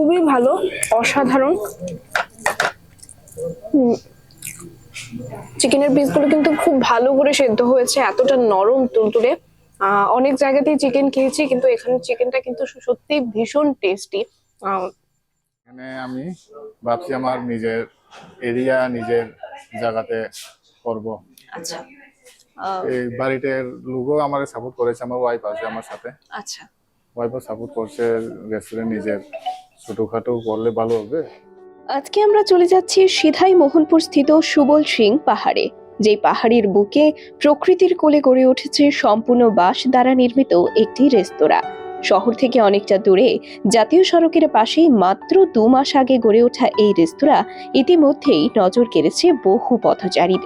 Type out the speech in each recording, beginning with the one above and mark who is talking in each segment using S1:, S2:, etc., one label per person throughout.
S1: খুবই ভালো অসাধারণ। চিকেনের পিসগুলো কিন্তু খুব ভালো করে সেদ্ধ হয়েছে এতটা নরম তুলতুলে। আহ, অনেক জায়গাতেই চিকেন খেয়েছি কিন্তু এখানে চিকেনটা কিন্তু সত্যি ভীষণ টেস্টি
S2: এখানে আমি ভাবছি আমার নিজের এরিয়া নিজের জায়গাতে করব।
S1: আচ্ছা।
S2: এই বাড়িটার লোকও আমার সাপোর্ট করেছে আমার ওয়াইফ আছে আমার সাথে।
S1: আচ্ছা।
S2: ওয়াইফও সাপোর্ট করছে রেস্টুরেন্ট নিজের। ছোটখাটো করলে ভালো হবে।
S3: আজকে আমরা চলে যাচ্ছি সিধাই মোহনপুর স্থিত সুবল সিং পাহাড়ে। যেই পাহাড়ের বুকে প্রকৃতির কোলে গড়ে উঠেছে সম্পূর্ণ বাঁশ দ্বারা নির্মিত একটি রেস্তোরাঁ। শহর থেকে অনেকটা দূরে জাতীয় সড়কের পাশেই মাত্র দু মাস আগে গড়ে ওঠা এই রেস্তোরাঁ ইতিমধ্যেই নজর কেড়েছে বহু পথচারীর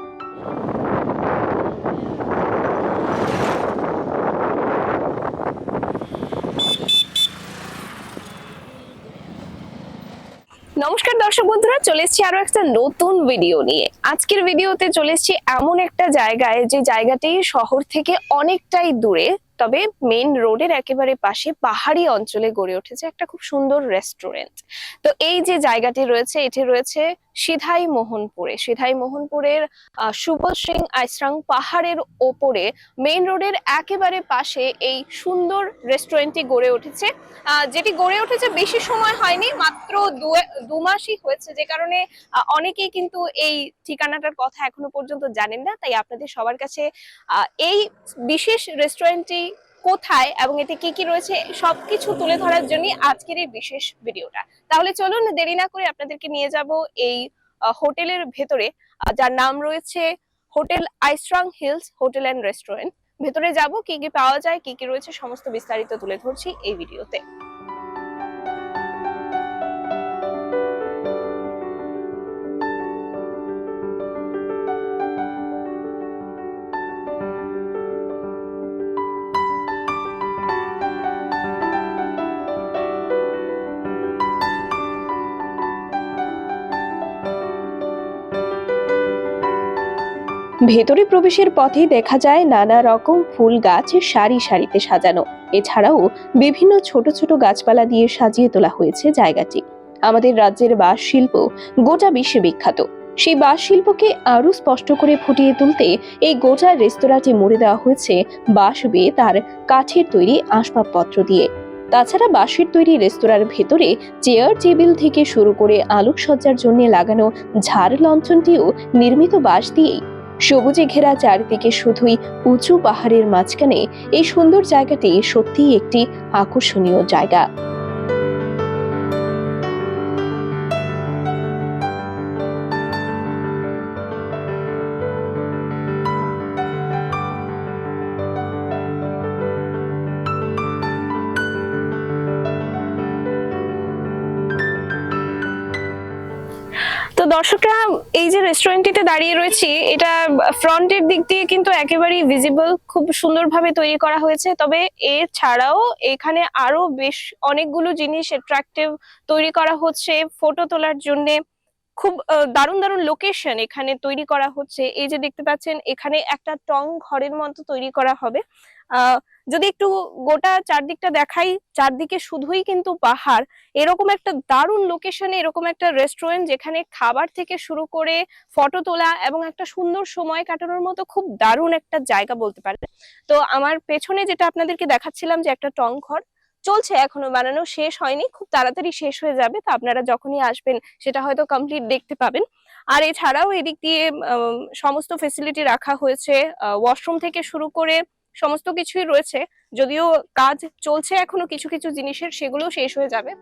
S1: নমস্কার দর্শক বন্ধুরা, চলে এসছি আরও একটা নতুন ভিডিও নিয়ে। আজকের ভিডিওতে চলে এসছি এমন একটা জায়গায়, যে জায়গাটি শহর থেকে অনেকটাই দূরে, তবে মেন রোডের একেবারে পাশে পাহাড়ি অঞ্চলে গড়ে উঠেছে একটা খুব সুন্দর রেস্টুরেন্ট তো এই যে জায়গাটি রয়েছে, এটি রয়েছে সিধাই মোহনপুরে সিধাই মোহনপুরের সুবল সিং আইসরাং পাহাড়ের ওপরে মেইন রোডের একেবারে পাশে এই সুন্দর রেস্টুরেন্টটি গড়ে উঠেছে। যেটি গড়ে উঠেছে বেশি সময় হয়নি, মাত্র দু মাসই হয়েছে। যে কারণে অনেকেই কিন্তু এই ঠিকানাটার কথা এখনও পর্যন্ত জানেন না। তাই আপনাদের সবার কাছে এই বিশেষ রেস্টুরেন্টটি কোথায় এবং এতে কি কি রয়েছে, সবকিছু তুলে ধরার জন্য আজকের এই বিশেষ ভিডিওটা। তাহলে চলুন দেরি না করে আপনাদেরকে নিয়ে যাব এই হোটেলের ভেতরে। যার নাম রয়েছে হোটেল আইস্ট্রং হিলস হোটেল অ্যান্ড রেস্টুরেন্ট। ভেতরে যাব, কি কি পাওয়া যায়, কি কি রয়েছে, সমস্ত বিস্তারিত তুলে ধরছি এই ভিডিওতে।
S3: ভেতরে প্রবেশের পথে দেখা যায় নানা রকম ফুল গাছ সারি সারিতে সাজানো। এছাড়াও বিভিন্ন ছোট ছোট গাছপালা দিয়ে সাজিয়ে তোলা হয়েছে জায়গাটি। আমাদের রাজ্যের বাঁশ শিল্প গোটা বিশ্বে বিখ্যাত। সেই বাঁশ শিল্পকে আরও স্পষ্ট করে ফুটিয়ে তুলতে এই গোটা রেস্তোরাঁটি মুড়ে দেওয়া হয়েছে বাঁশ বেয়ে তার কাঠের তৈরি আসবাবপত্র দিয়ে। তাছাড়া বাঁশের তৈরি রেস্তোরাঁর ভেতরে চেয়ার টেবিল থেকে শুরু করে আলোকসজ্জার জন্য লাগানো ঝাড় লঞ্চনটিও নির্মিত বাঁশ দিয়েই সবুজে ঘেরা চারিদিকে শুধুই উঁচু পাহাড়ের মাঝখানে এই সুন্দর জায়গাটি সত্যিই একটি আকর্ষণীয় জায়গা।
S1: দর্শকরা এই যে রেস্টুরেন্টটিতে দাঁড়িয়ে রয়েছি, এটা ফ্রন্টের দিক দিয়ে কিন্তু একেবারেই ভিজিবল খুব সুন্দরভাবে তৈরি করা হয়েছে। তবে এছাড়াও এখানে আরও বেশ অনেকগুলো জিনিস অ্যাট্রাকটিভ তৈরি করা হচ্ছে। ফটো তোলার জন্য খুব দারুণ দারুণ লোকেশন এখানে তৈরি করা হচ্ছে। এই যে দেখতে পাচ্ছেন, এখানে একটা টং ঘরের মতো তৈরি করা হবে। যদি একটু গোটা চারদিকটা দেখাই, চারদিকে শুধুই কিন্তু পাহাড়, এরকম একটা দারুণ লোকেশনে এরকম একটা রেস্টুরেন্ট যেখানে খাবার থেকে শুরু করে ফটো তোলা এবং একটা সুন্দর সময় কাটানোর মতো খুব দারুণ একটা জায়গা বলতে পারেন। তো আমার পেছনে যেটা আপনাদেরকে দেখাচ্ছিলাম যে একটা টং ঘর, চলছে এখনও, বানানো শেষ হয়নি, খুব তাড়াতাড়ি শেষ হয়ে যাবে, তো আপনারা যখনই আসবেন সেটা হয়তো কমপ্লিট দেখতে পাবেন। আর এছাড়াও এদিক দিয়ে সমস্ত ফেসিলিটি রাখা হয়েছে ওয়াশরুম থেকে শুরু করে সমস্ত কিছুই রয়েছে, যদিও কাজ চলছে এখনও কিছু কিছু জিনিসের, সেগুলোও শেষ হয়ে যাবে।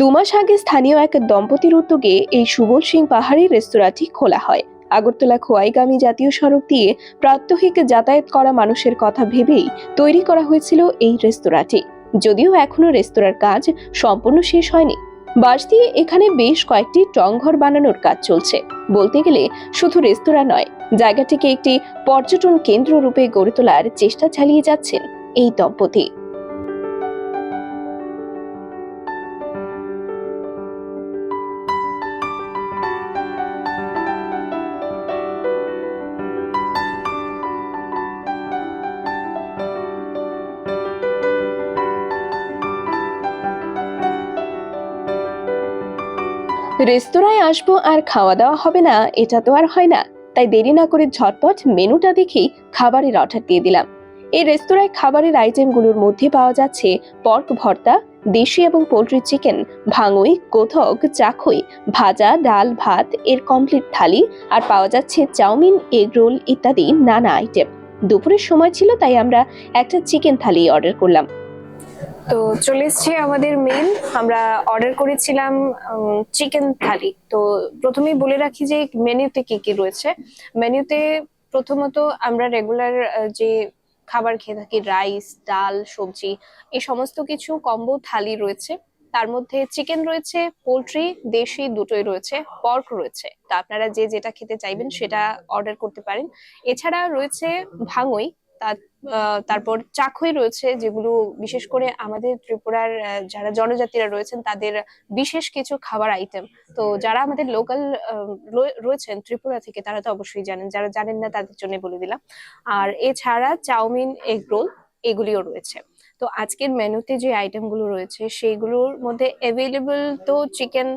S3: দু মাস আগে স্থানীয় এক দম্পতির উদ্যোগে এই সুবল সিং পাহাড়ি রেস্তোরাঁটি খোলা হয়। আগরতলা খোয়াইগামী জাতীয় সড়ক দিয়ে প্রাত্যহিক যাতায়াত করা মানুষের কথা ভেবেই তৈরি করা হয়েছিল এই রেস্তোরাঁটি। যদিও এখনও রেস্তোরাঁর কাজ সম্পূর্ণ শেষ হয়নি। বাঁশ দিয়ে এখানে বেশ কয়েকটি টংঘর বানানোর কাজ চলছে। বলতে গেলে শুধু রেস্তোরাঁ নয়, জায়গাটিকে একটি পর্যটন কেন্দ্র রূপে গড়ে তোলার চেষ্টা চালিয়ে যাচ্ছেন এই দম্পতি। রেস্তোরাঁয় আসব আর খাওয়া দাওয়া হবে না, এটা তো আর হয় না। তাই দেরি না করে ঝটপট মেনুটা দেখেই খাবারের অর্ডার দিয়ে দিলাম। এই রেস্তোরাঁয় খাবারের আইটেমগুলোর মধ্যে পাওয়া যাচ্ছে পর্ক ভর্তা, দেশি এবং পোলট্রি চিকেন, ভাঙুই কোথক চাখই ভাজা, ডাল, ভাত, এর কমপ্লিট থালি, আর পাওয়া যাচ্ছে চাউমিন, এগ রোল ইত্যাদি নানা আইটেম। দুপুরের সময় ছিল তাই আমরা একটা চিকেন থালি অর্ডার করলাম।
S1: তো চলে এসছে আমাদের মেন আমরা অর্ডার করেছিলাম চিকেন থালি তো প্রথমেই বলে রাখি যে মেনুতে কি কি রয়েছে। মেনুতে প্রথমত আমরা রেগুলার যে খাবার খেয়ে থাকি রাইস ডাল সবজি এই সমস্ত কিছু কম্বো থালি রয়েছে। তার মধ্যে চিকেন রয়েছে পোলট্রি দেশি দুটোই রয়েছে পর্ক রয়েছে। তো আপনারা যে যেটা খেতে চাইবেন সেটা অর্ডার করতে পারেন। এছাড়া রয়েছে ভাঙই আহ, তারপর চাখই রয়েছে, যেগুলো বিশেষ করে আমাদের ত্রিপুরার যারা জনজাতিরা রয়েছেন, তাদের বিশেষ কিছু খাবার আইটেম তো যারা আমাদের লোকাল রয়েছেন ত্রিপুরা থেকে, তারা তো অবশ্যই জানেন। যারা জানেন না, তাদের জন্য বলে দিলাম। আর এছাড়া চাউমিন এগ রোল এগুলিও রয়েছে। তো আজকের মেনুতে যে আইটেমগুলো রয়েছে, সেইগুলোর মধ্যে অ্যাভেলেবল তো চিকেন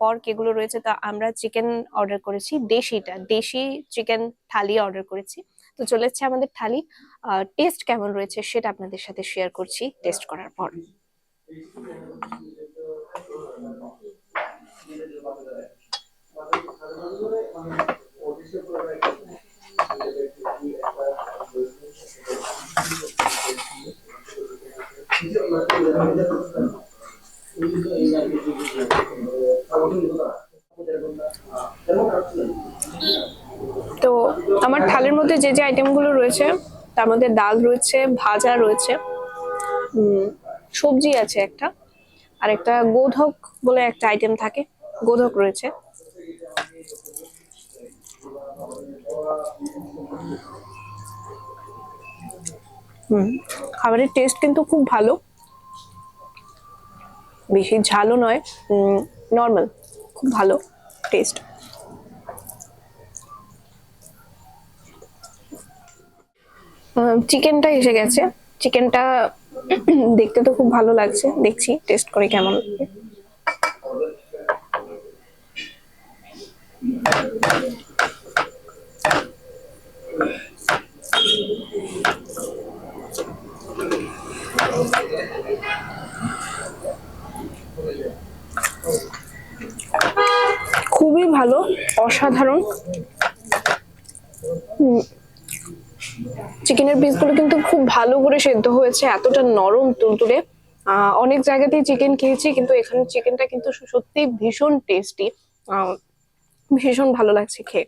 S1: পর্ক এগুলো রয়েছে। তো আমরা চিকেন অর্ডার করেছি, দেশিটা। দেশি চিকেন থালি অর্ডার করেছি। তো চলে এসছে আমাদের থালি। টেস্ট কেমন রয়েছে সেটা আপনাদের সাথে শেয়ার করছি টেস্ট করার পর। আমার থালের মধ্যে যে যে আইটেমগুলো রয়েছে, তার মধ্যে ডাল রয়েছে, ভাজা রয়েছে সবজি আছে একটা, আর একটা গোধক বলে একটা আইটেম থাকে, গোধক রয়েছে। হুম, খাবারের টেস্ট কিন্তু খুব ভালো। বেশি ঝালও নয় নর্মাল খুব ভালো টেস্ট চিকেনটা এসে গেছে। চিকেনটা দেখতে তো খুব ভালো লাগছে। দেখছি টেস্ট করে কেমন লাগে। খুবই ভালো, অসাধারণ। চিকেনের পিসগুলো কিন্তু খুব ভালো করে সেদ্ধ হয়েছে, এতটা নরম তুলতুলে অনেক জায়গাতেই চিকেন খেয়েছি, কিন্তু এখানে চিকেনটা কিন্তু সত্যি ভীষণ টেস্টি ভীষণ ভালো লাগছে খেয়ে।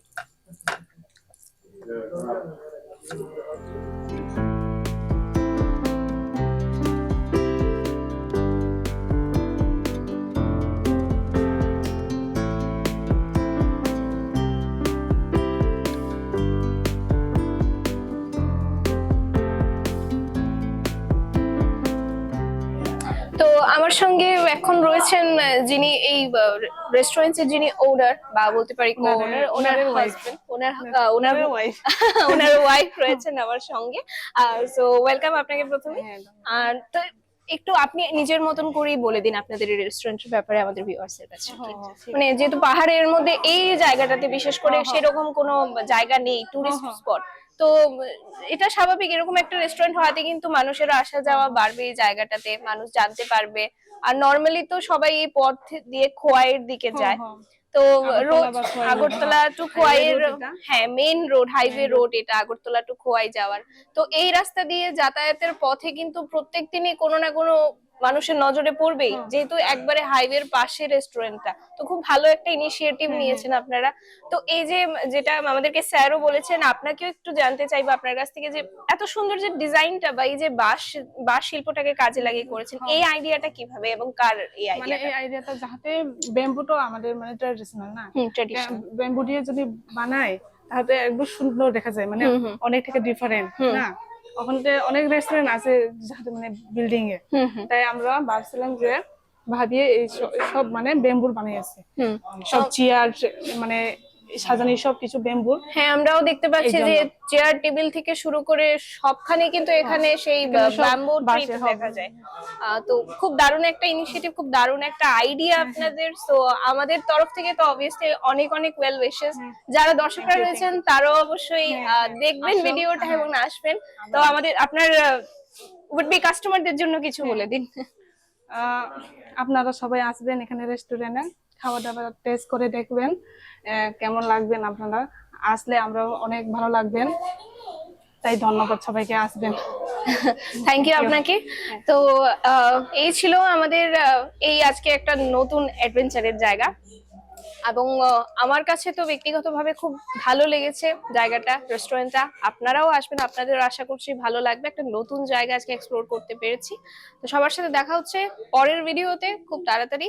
S1: রয়েছেন যিনি এই রেস্টুরেন্টের যিনি ওনার বা বলতে পারি
S4: ওনার-
S1: ওনার ওনার হাজবেন্ড ওনার ওনার
S4: ওয়াইফ
S1: ওনার ওয়াইফ রয়েছেন আমার সঙ্গে। আর সো ওয়েলকাম আপনাকে প্রথমে।
S4: হ্যাঁ,
S1: আর তো একটু আপনি নিজের মতন করেই বলে দিন আপনাদের এই রেস্টুরেন্টের ব্যাপারে আমাদের ভিউয়ার্স এর কাছে। মানে যেহেতু পাহাড়ের মধ্যে এই জায়গাটাতে বিশেষ করে
S4: হ্যাঁ, হ্যাঁ।
S1: সেরকম কোনো জায়গা নেই টুরিস্ট
S4: হ্যাঁ, হ্যাঁ।
S1: স্পট তো এটা স্বাভাবিক এরকম একটা রেস্টুরেন্ট হওয়াতে কিন্তু মানুষের আসা যাওয়া বাড়বে এই জায়গাটাতে মানুষ জানতে পারবে। আর নর্মালি তো সবাই এই পথ দিয়ে খোয়াইয়ের দিকে যায়। তো
S4: রোড
S1: রোজ আগরতলা টু
S4: খোয়াই
S1: খোয়াইয়ের হ্যাঁ মেইন রোড হাইওয়ে রোড এটা আগরতলা টু খোয়াই যাওয়ার। তো এই রাস্তা দিয়ে যাতায়াতের পথে কিন্তু প্রত্যেক দিনই কোনো না কোনো মানুষের নজরে পড়বেই যেহেতু একবারে হাইওয়ের পাশে রেস্টুরেন্টটা তো খুব ভালো একটা ইনিশিয়েটিভ নিয়েছেন আপনারা। তো এই যে যেটা আমাদেরকে স্যারও বলেছেন আপনাকেও একটু জানতে চাইব আপনার কাছ থেকে যে এত সুন্দর যে ডিজাইনটা বা এই যে বাঁশ বাঁশ শিল্পটাকে কাজে লাগিয়ে করেছেন। এই আইডিয়াটা কীভাবে এবং কার এই
S4: মানে
S1: আইডিয়াটা
S4: এই আইডিয়াটা যাহাতে ব্যাম্বুটো আমাদের মানে ট্র্যাডিশনাল না ব্যাম্বু দিয়ে যদি বানায় তাহলে একদম সুন্দর দেখা যায়। মানে। অনেক থেকে ডিফারেন্ট না? ওখানে অনেক রেস্টুরেন্ট আছে যাহাতে মানে বিল্ডিং এ। তাই আমরা ভাবছিলাম যে ভাবিয়ে এই সব মানে বেম্বুর বানিয়েছে
S1: আছে।
S4: সব চেয়ার মানে সাজানো সব কিছু বেম্বুর
S1: হ্যাঁ আমরাও দেখতে পাচ্ছি যে চেয়ার টেবিল থেকে শুরু করে সবখানে কিন্তু এখানে সেই ব্যাম্বু দেখা যায়। তো খুব দারুণ একটা ইনিশিয়েটিভ খুব দারুণ একটা আইডিয়া আপনাদের। তো আমাদের তরফ থেকে তো অবভিয়াসলি অনেক অনেক ওয়েল উইশেস যারা দর্শকরা রয়েছেন তারাও অবশ্যই
S4: হ্যাঁ, হ্যাঁ,
S1: দেখবেন ভিডিওটা
S4: হ্যাঁ।
S1: এবং আসবেন। তো আমাদের আপনার উড বি কাস্টমারদের জন্য কিছু
S4: হ্যাঁ।
S1: বলে দিন।
S4: আপনারা সবাই আসবেন এখানে রেস্টুরেন্টে খাওয়া দাওয়া টেস্ট করে দেখবেন কেমন লাগবেন আপনারা। আসলে আমরা অনেক ভালো লাগবেন। তাই ধন্যবাদ সবাইকে আসবেন।
S1: থ্যাংক ইউ আপনাকে। তো এই ছিল আমাদের এই আজকে একটা নতুন অ্যাডভেঞ্চারের জায়গা। এবং আমার কাছে তো ব্যক্তিগতভাবে খুব ভালো লেগেছে জায়গাটা রেস্টুরেন্টটা আপনারাও আসবেন আপনাদের আশা করছি ভালো লাগবে। একটা নতুন জায়গা আজকে এক্সপ্লোর করতে পেরেছি। তো সবার সাথে দেখা হচ্ছে পরের ভিডিওতে খুব তাড়াতাড়ি।